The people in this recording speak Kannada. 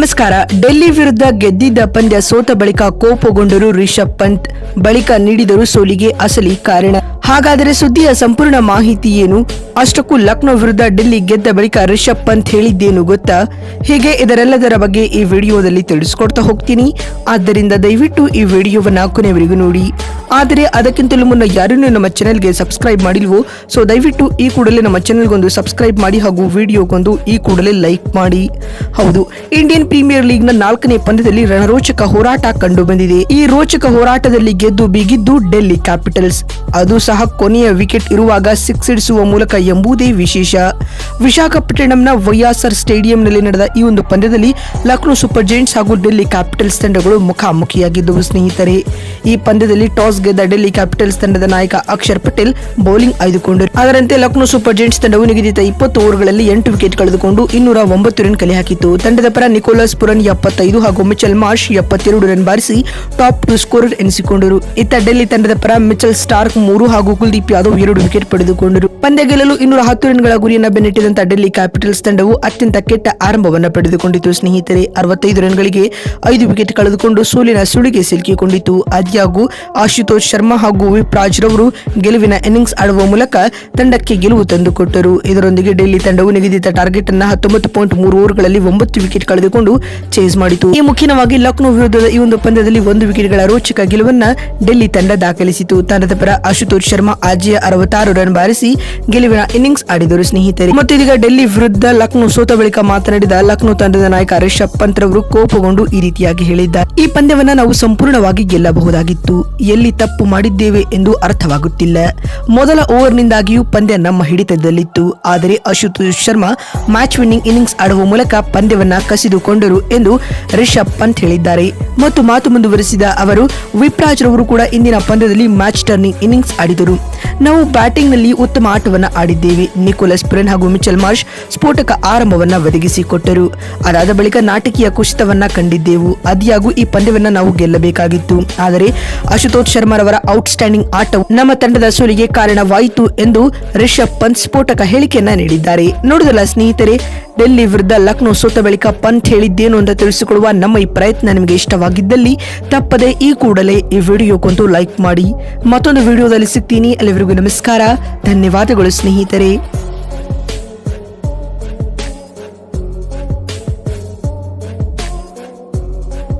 ನಮಸ್ಕಾರ. ಡೆಲ್ಲಿ ವಿರುದ್ಧ ಗೆದ್ದಿದ್ದ ಪಂದ್ಯ ಸೋತ ಬಳಿಕ ಕೋಪಗೊಂಡರು ರಿಷಬ್ ಪಂತ್. ಬಳಿಕ ನೀಡಿದರು ಸೋಲಿಗೆ ಅಸಲಿ ಕಾರಣ. ಹಾಗಾದರೆ ಸುದ್ದಿಯ ಸಂಪೂರ್ಣ ಮಾಹಿತಿ ಏನು? ಅಷ್ಟಕ್ಕೂ ಲಕ್ನೋ ವಿರುದ್ಧ ಡೆಲ್ಲಿ ಗೆದ್ದ ಬಳಿಕ ರಿಷಬ್ ಪಂತ್ ಹೇಳಿದ್ದೇನು ಗೊತ್ತಾ? ಹೀಗೆ ಇದರೆಲ್ಲದರ ಬಗ್ಗೆ ಈ ವಿಡಿಯೋದಲ್ಲಿ ತಿಳಿಸ್ಕೊಡ್ತಾ ಹೋಗ್ತೀನಿ. ಆದ್ದರಿಂದ ದಯವಿಟ್ಟು ಈ ವಿಡಿಯೋವನ್ನ ಕೊನೆವರೆಗೂ ನೋಡಿ. ಆದರೆ ಅದಕ್ಕಿಂತಲೂ ಮುನ್ನ ಯಾರನ್ನೂ ನಮ್ಮ ಚಾನೆಲ್ಗೆ ಸಬ್ಸ್ಕ್ರೈಬ್ ಮಾಡಿಲ್ವೋ? ಸೊ ದಯವಿಟ್ಟು ಈ ಕೂಡಲೇ ನಮ್ಮ ಚಾನೆಲ್ಗೊಂದು ಸಬ್ಸ್ಕ್ರೈಬ್ ಮಾಡಿ ಹಾಗೂ ವಿಡಿಯೋಗೊಂದು ಈ ಕೂಡಲೇ ಲೈಕ್ ಮಾಡಿ. ಹೌದು, ಇಂಡಿಯನ್ ಪ್ರೀಮಿಯರ್ ಲೀಗ್ನ ನಾಲ್ಕನೇ ಪಂದ್ಯದಲ್ಲಿ ರಣರೋಚಕ ಹೋರಾಟ ಕಂಡು ಬಂದಿದೆ ಈ ರೋಚಕ ಹೋರಾಟದಲ್ಲಿ ಗೆದ್ದು ಬಿಗಿದ್ದು ಡೆಲ್ಲಿ ಕ್ಯಾಪಿಟಲ್ಸ್. ಅದು ಸಹ ಕೊನೆಯ ವಿಕೆಟ್ ಇರುವಾಗ ಸಿಕ್ಸ್ ಇಡಿಸುವ ಮೂಲಕ ಎಂಬುದೇ ವಿಶೇಷ. ವಿಶಾಖಪಟ್ಟಣಂನ ವೈಯಾಸರ್ ಸ್ಟೇಡಿಯಂನಲ್ಲಿ ನಡೆದ ಈ ಒಂದು ಪಂದ್ಯದಲ್ಲಿ ಲಕ್ನೋ ಸೂಪರ್ ಜೈಂಟ್ಸ್ ಹಾಗೂ ಡೆಲ್ಲಿ ಕ್ಯಾಪಿಟಲ್ಸ್ ತಂಡಗಳು ಮುಖಾಮುಖಿಯಾಗಿದ್ದವು ಸ್ನೇಹಿತರೆ. ಈ ಪಂದ್ಯದಲ್ಲಿ ಟಾಸ್ ಗೆದ್ದ ಡೆಲ್ಲಿ ಕ್ಯಾಪಿಟಲ್ಸ್ ತಂಡದ ನಾಯಕ ಅಕ್ಷರ್ ಪಟೇಲ್ ಬೌಲಿಂಗ್ ಆಯ್ದುಕೊಂಡರು. ಅದರಂತೆ ಲಕ್ನೋ ಸೂಪರ್ ಜೈಂಟ್ಸ್ ತಂಡವು ನಿಗದಿತ ಇಪ್ಪತ್ತು ಓವರ್ಗಳಲ್ಲಿ ಎಂಟು ವಿಕೆಟ್ ಕಳೆದುಕೊಂಡು ಇನ್ನೂರ ಒಂಬತ್ತು ರನ್ ಕಲೆ ಹಾಕಿತ್ತು ತಂಡದ ಪರ ನಿಕೋಲಸ್ ಪುರನ್ ಎಪ್ಪತ್ತೈದು ಹಾಗೂ ಮಿಚಲ್ ಮಾರ್ಷ್ ಎಪ್ಪತ್ತೆರಡು ರನ್ ಬಾರಿಸಿ ಟಾಪ್ ಟು ಸ್ಕೋರರ್ ಎನಿಸಿಕೊಂಡರು. ಇತ್ತ ಡೆಲ್ಲಿ ತಂಡದ ಪರ ಮಿಚಲ್ ಸ್ಟಾರ್ಕ್ ಮೂರು ಹಾಗೂ ಕುಲ್ದೀಪ್ ಯಾದವ್ ಎರಡು ವಿಕೆಟ್ ಪಡೆದುಕೊಂಡರು. ಪಂದ್ಯ ಗೆಲ್ಲಲು ಇನ್ನೂರ ಹತ್ತು ರನ್ಗಳ ಗುರಿಯನ್ನು ಬೆನ್ನಟ್ಟಿದಂತ ಡೆಲ್ಲಿ ಕ್ಯಾಪಿಟಲ್ಸ್ ತಂಡವು ಅತ್ಯಂತ ಕೆಟ್ಟ ಆರಂಭವನ್ನು ಪಡೆದುಕೊಂಡಿತು ಸ್ನೇಹಿತರೆ, ಅರವತ್ತೈದು ರನ್ಗಳಿಗೆ ಐದು ವಿಕೆಟ್ ಕಳೆದುಕೊಂಡು ಸೋಲಿನ ಸುಳಿಗೆ ಸಿಲುಕಿಕೊಂಡಿತು ಆದ್ಯಾಗೂ ಆಶುತೋಷ್ ಶರ್ಮಾ ಹಾಗೂ ವಿಪ್ರಾಜ್ ರವರು ಗೆಲುವಿನ ಇನ್ನಿಂಗ್ಸ್ ಆಡುವ ಮೂಲಕ ತಂಡಕ್ಕೆ ಗೆಲುವು ತಂದುಕೊಟ್ಟರು. ಇದರೊಂದಿಗೆ ಡೆಲ್ಲಿ ತಂಡವು ನಿಗದಿತ ಟಾರ್ಗೆಟ್ ಅನ್ನು ಹತ್ತೊಂಬತ್ತು ಪಾಯಿಂಟ್ ಮೂರು ಓವರ್ಗಳಲ್ಲಿ ಒಂಬತ್ತು ವಿಕೆಟ್ ಕಳೆದುಕೊಂಡು ಚೇಸ್ ಮಾಡಿತು. ಈ ಮುಖ್ಯವಾಗಿ ಲಕ್ನೋ ವಿರುದ್ಧದ ಈ ಒಂದು ಪಂದ್ಯದಲ್ಲಿ ಒಂದು ವಿಕೆಟ್ಗಳ ರೋಚಕ ಗೆಲುವನ್ನ ಡೆಲ್ಲಿ ತಂಡ ದಾಖಲಿಸಿತು. ತಂಡದ ಪರ ಆಶುತೋಷ್ ಶರ್ಮಾ ಆಜಿಯ ಅರವತ್ತಾರು ರನ್ ಬಾರಿಸಿ ಗೆಲುವಿನ ಇನ್ನಿಂಗ್ಸ್ ಆಡಿದರು ಸ್ನೇಹಿತರೆ. ಮತ್ತು ಇದೀಗ ಡೆಲ್ಲಿ ವಿರುದ್ಧ ಲಕ್ನೋ ಸೋತ ಬಳಿಕ ಮಾತನಾಡಿದ ಲಕ್ನೋ ತಂಡದ ನಾಯಕ ರಿಷಬ್ ಪಂತ್ ರವರು ಕೋಪಗೊಂಡು ಈ ರೀತಿಯಾಗಿ ಹೇಳಿದ್ದಾರೆ. ಈ ಪಂದ್ಯವನ್ನ ನಾವು ಸಂಪೂರ್ಣವಾಗಿ ಗೆಲ್ಲಬಹುದಾಗಿತ್ತು. ಎಲ್ಲಿ ತಪ್ಪು ಮಾಡಿದ್ದೇವೆ ಎಂದು ಅರ್ಥವಾಗುತ್ತಿಲ್ಲ. ಮೊದಲ ಓವರ್ನಿಂದಾಗಿಯೂ ಪಂದ್ಯ ನಮ್ಮ ಹಿಡಿತದಲ್ಲಿತ್ತು. ಆದರೆ Ashutosh Sharma match winning innings ಆಡುವ ಮೂಲಕ ಪಂದ್ಯವನ್ನ ಕಸಿದುಕೊಂಡರು ಎಂದು ರಿಷಬ್ ಪಂತ್ ಹೇಳಿದ್ದಾರೆ. ಮತ್ತು ಮಾತು ಮುಂದುವರೆಸಿದ ಅವರು, ವಿಪ್ರಾಜ್ ರವರು ಕೂಡ ಇಂದಿನ ಪಂದ್ಯದಲ್ಲಿ ಮ್ಯಾಚ್ ಟರ್ನಿಂಗ್ ಇನ್ನಿಂಗ್ಸ್ ಆಡಿದರು. ನಾವು ಬ್ಯಾಟಿಂಗ್ನಲ್ಲಿ ಉತ್ತಮ ಆಟವನ್ನ ಆಡಿದ್ದೇವೆ. ನಿಕೋಲಸ್ ಪ್ರೆನ್ ಹಾಗೂ ಮಿಚೆಲ್ ಮಾರ್ಷ್ ಸ್ಫೋಟಕ ಆರಂಭವನ್ನ ಒದಗಿಸಿಕೊಟ್ಟರು ಅದಾದ ಬಳಿಕ ನಾಟಕೀಯ ಕುಸಿತವನ್ನ ಕಂಡಿದ್ದೆವು. ಅದಿಯಾಗೂ ಈ ಪಂದ್ಯವನ್ನ ನಾವು ಗೆಲ್ಲಬೇಕಾಗಿತ್ತು. ಆದರೆ ಅಶುತೋಷ್ ಶರ್ಮಾರವರ ಔಟ್ಸ್ಟ್ಯಾಂಡಿಂಗ್ ಆಟವು ನಮ್ಮ ತಂಡದ ಸೋಲಿಗೆ ಕಾರಣವಾಯಿತು ಎಂದು ರಿಷಬ್ ಪಂತ್ ಸ್ಫೋಟಕ ಹೇಳಿಕೆಯನ್ನ ನೀಡಿದ್ದಾರೆ. ನೋಡಿದಲ್ಲ ಸ್ನೇಹಿತರೆ ಡೆಲ್ಲಿ ವಿರುದ್ಧ ಲಕ್ನೋ ಸೋತ ಬಳಿಕ ಪಂತ್ ಹೇಳಿದ್ದೇನು ಅಂತ ತಿಳಿಸಿಕೊಡುವ ನಮ್ಮ ಈ ಪ್ರಯತ್ನ ನಿಮಗೆ ಇಷ್ಟವಾಗಿದ್ದಲ್ಲಿ ತಪ್ಪದೆ ಈ ಕೂಡಲೇ ಈ ವಿಡಿಯೋಗೊಂದು ಲೈಕ್ ಮಾಡಿ ಮತ್ತೊಂದು ವಿಡಿಯೋದಲ್ಲಿ ಸಿಗ್ತೀನಿ. ಅಲ್ಲಿವರೆಗೂ ನಮಸ್ಕಾರ. ಧನ್ಯವಾದಗಳು ಸ್ನೇಹಿತರೆ.